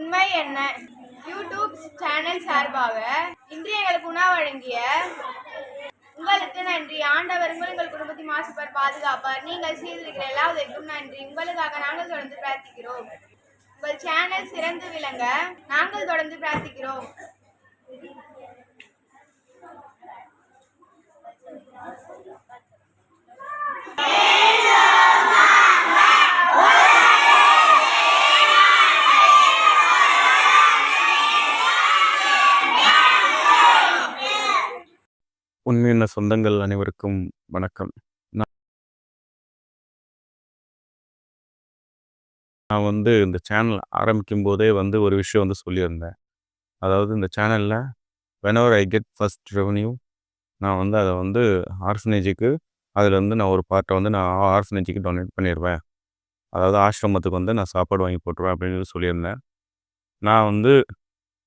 உண்மை என்ன? YouTube channel சார்பாக இன்று எங்களுக்கு உணவு வழங்கிய உங்களுக்கு நன்றி. ஆண்டவர் உங்கள் எங்கள் குடும்பத்தை மாசுபார் பாதுகாப்பார். நீங்கள் செய்திருக்கிற எல்லா நன்றி. உங்களுக்காக நாங்கள் தொடர்ந்து பிரார்த்திக்கிறோம். உங்கள் சேனல் சிறந்து விளங்க நாங்கள் தொடர்ந்து பிரார்த்திக்கிறோம். உண்மையான சொந்தங்கள் அனைவருக்கும் வணக்கம். நான் வந்து இந்த சேனல் ஆரம்பிக்கும் போதே வந்து ஒரு விஷயம் வந்து சொல்லியிருந்தேன். அதாவது இந்த சேனலில் whenever I get first revenue நான் வந்து அதை வந்து ஆர்ஃபனேஜுக்கு அதில் நான் ஒரு பார்ட்டை வந்து நான் ஆர்ஃபனேஜுக்கு டொனேட் பண்ணிடுவேன் அதாவது ஆசிரமத்துக்கு வந்து நான் சாப்பாடு வாங்கி போட்டுருவேன் அப்படின்னு சொல்லியிருந்தேன். நான் வந்து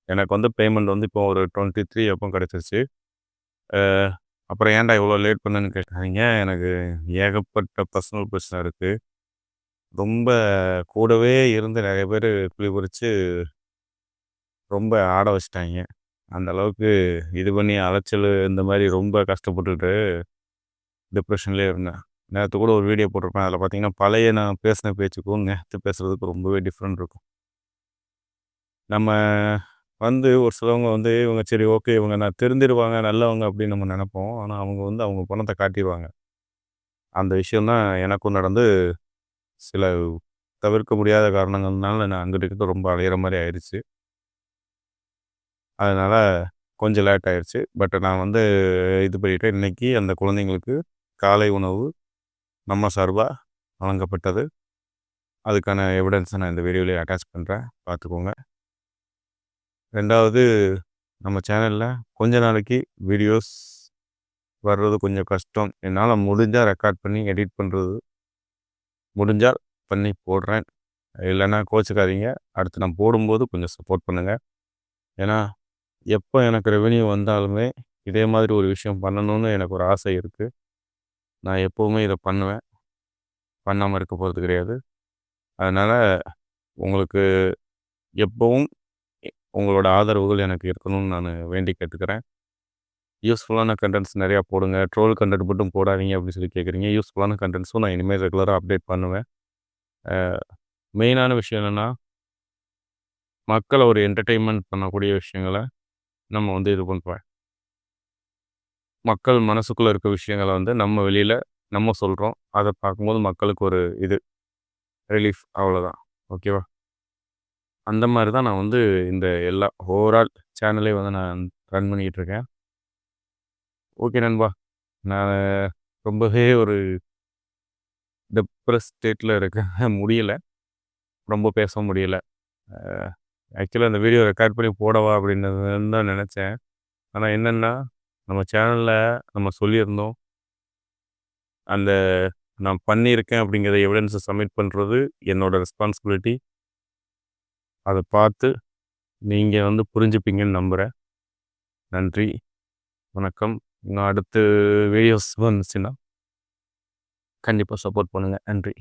எனக்கு வந்து பேமெண்ட் வந்து இப்போ ஒரு டுவெண்ட்டி த்ரீ எப்போ கிடச்சிருச்சு. அப்புறம் ஏன்டா இவ்வளோ லேட் பண்ணேன்னு கேட்டாங்க. எனக்கு ஏகப்பட்ட பர்சனல் பிரச்சனை இருக்குது ரொம்ப கூடவே இருந்து நிறைய பேர் குழி ரொம்ப ஆட வச்சுட்டாங்க. அந்த அளவுக்கு இது பண்ணி அலைச்சல் இந்த மாதிரி ரொம்ப கஷ்டப்பட்டுட்டு டிப்ரெஷன்லேயே இருந்தேன். நேற்று கூட ஒரு வீடியோ போட்டிருப்பேன். அதில் பார்த்தீங்கன்னா பழைய நான் பேசின பேச்சுக்கும் நேற்று பேசுகிறதுக்கு ரொம்பவே டிஃப்ரெண்ட் இருக்கும். நம்ம வந்து ஒரு சிலவங்க வந்து இவங்க சரி ஓகே இவங்க நான் திருந்திருவாங்க நல்லவங்க அப்படின்னு நம்ம நினைப்போம். ஆனால் அவங்க வந்து அவங்க பணத்தை காட்டிடுவாங்க அந்த விஷயம் தான் எனக்கும் நடந்து சில தவிர்க்க முடியாத காரணங்கள்னால நான் அங்கிட்டு ரொம்ப அலையிற மாதிரி ஆயிடுச்சு அதனால் கொஞ்சம் லேட் ஆயிடுச்சு பட் நான் வந்து இது பண்ணிட்டேன். இன்றைக்கி அந்த குழந்தைங்களுக்கு காலை உணவு நம்ம சார்பாக வழங்கப்பட்டது. அதுக்கான எவிடன்ஸை நான் இந்த வீடியோவில் அட்டாச் பண்ணுறேன் பார்த்துக்கோங்க. ரெண்டாவது நம்ம சேனலில் கொஞ்ச நாளைக்கு வீடியோஸ் வர்றது கொஞ்சம் கஷ்டம். என்னால் முடிஞ்சால் ரெக்கார்ட் பண்ணி எடிட் பண்ணுறது முடிஞ்சால் பண்ணி போடுறேன். இல்லைன்னா கோச்சிக்காதீங்க. அடுத்து நான் போடும்போது கொஞ்சம் சப்போர்ட் பண்ணுங்கள் ஏன்னா எப்போ எனக்கு ரெவென்யூ வந்தாலுமே இதே மாதிரி ஒரு விஷயம் பண்ணணும்னு எனக்கு ஒரு ஆசை இருக்குது நான் எப்போவுமே இதை பண்ணுவேன். பண்ணாமல் இருக்க போகிறது கிடையாது. அதனால் உங்களுக்கு எப்போவும் உங்களோட ஆதரவுகள் எனக்கு இருக்கணும்னு நான் வேண்டி கேட்டுக்கிறேன். யூஸ்ஃபுல்லான கண்டென்ட்ஸ் நிறையா போடுங்க. ட்ரோல் கண்டென்ட் மட்டும் போடாதீங்க அப்படின்னு சொல்லி கேட்குறீங்க. யூஸ்ஃபுல்லான கண்டென்ட்ஸும் நான் இனிமேல் ரெகுலராக அப்டேட் பண்ணுவேன். மெயினான விஷயம் என்னென்னா மக்களை ஒரு என்டர்டெயின்மெண்ட் பண்ணக்கூடிய விஷயங்களை நம்ம வந்து இது பண்ணுறோம் மக்கள் மனசுக்குள்ளே இருக்க விஷயங்களை வந்து நம்ம வெளியில் நம்ம சொல்கிறோம் அதை பார்க்கும்போது மக்களுக்கு ஒரு இது ரிலீஃப் அவ்வளோதான் ஓகேவா அந்த மாதிரி தான் நான் வந்து இந்த எல்லா ஓவரால் சேனலே வந்து நான் ரன் பண்ணிக்கிட்டு இருக்கேன். ஓகே நண்பா. நான் ரொம்பவே ஒரு டிப்ரெஸ் ஸ்டேட்டில் இருக்கேன் முடியலை. ரொம்ப பேச முடியலை. ஆக்சுவலாக அந்த வீடியோ ரெக்கார்ட் பண்ணி போடவா அப்படின்னு தான் நினச்சேன். ஆனால் என்னென்னா நம்ம சேனலில் நம்ம சொல்லியிருந்தோம். அந்த நான் பண்ணியிருக்கேன் அப்படிங்கிற எவிடன்ஸை சப்மிட் பண்ணுறது என்னோடய ரெஸ்பான்சிபிலிட்டி அதை பார்த்து நீங்கள் வந்து புரிஞ்சுப்பீங்கன்னு நம்புகிறேன் நன்றி. வணக்கம். இன்னும் அடுத்து வீடியோஸ் வந்துச்சுன்னா கண்டிப்பாக சப்போர்ட் பண்ணுங்கள் நன்றி.